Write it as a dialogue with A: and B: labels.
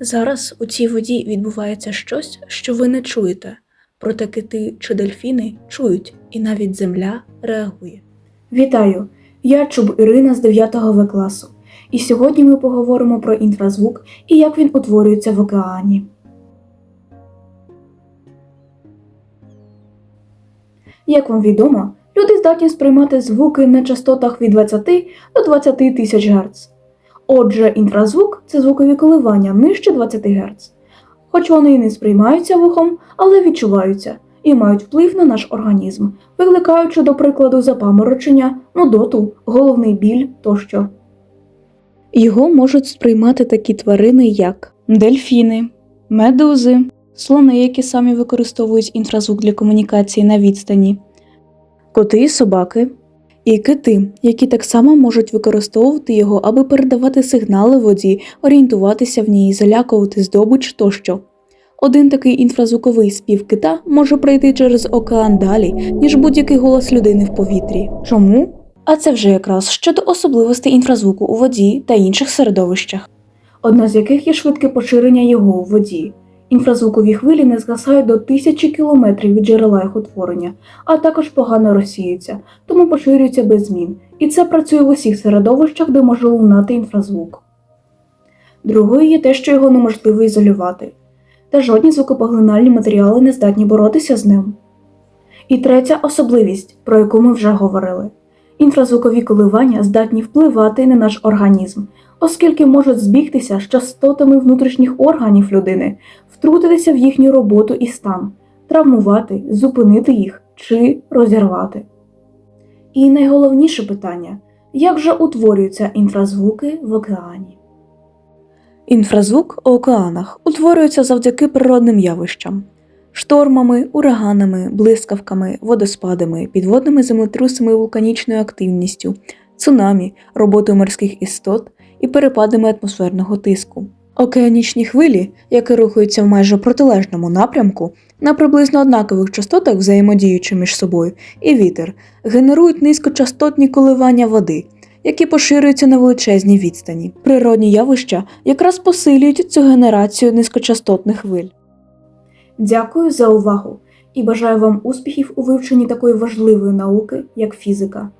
A: Зараз у цій воді відбувається щось, що ви не чуєте, проте кити чи дельфіни чують, і навіть земля реагує. Вітаю! Я Чуб Ірина з 9 В класу, і сьогодні ми поговоримо про інфразвук і як він утворюється в океані. Як вам відомо, люди здатні сприймати звуки на частотах від 20 до 20 тисяч Гц. Отже, інфразвук це звукові коливання нижче 20 Гц. Хоч вони і не сприймаються вухом, але відчуваються і мають вплив на наш організм, викликаючи, до прикладу, запаморочення, нудоту, головний біль тощо. Його можуть сприймати такі тварини, як дельфіни, медузи, слони, які самі використовують інфразвук для комунікації на відстані, коти і собаки, і кити, які так само можуть використовувати його, аби передавати сигнали воді, орієнтуватися в ній, залякувати здобич тощо. Один такий інфразвуковий спів кита може пройти через океан далі, ніж будь-який голос людини в повітрі. Чому? А це вже якраз щодо особливостей інфразвуку у воді та інших середовищах. Одна з яких є швидке поширення його у воді. Інфразвукові хвилі не згасають до тисячі кілометрів від джерела їх утворення, а також погано розсіються, тому поширюються без змін. І це працює в усіх середовищах, де може лунати інфразвук. Другою є те, що його неможливо ізолювати, та жодні звукопоглинальні матеріали не здатні боротися з ним. І третя особливість, про яку ми вже говорили. Інфразвукові коливання здатні впливати на наш організм, оскільки можуть збігтися з частотами внутрішніх органів людини, втрутитися в їхню роботу і стан, травмувати, зупинити їх чи розірвати. І найголовніше питання як же утворюються інфразвуки в океані? Інфразвук у океанах утворюється завдяки природним явищам штормами, ураганами, блискавками, водоспадами, підводними землетрусами вулканічною активністю, цунамі, роботою морських істот і перепадами атмосферного тиску. Океанічні хвилі, які рухаються в майже протилежному напрямку, на приблизно однакових частотах взаємодіючи між собою, і вітер, генерують низькочастотні коливання води, які поширюються на величезній відстані. Природні явища якраз посилюють цю генерацію низькочастотних хвиль. Дякую за увагу і бажаю вам успіхів у вивченні такої важливої науки, як фізика.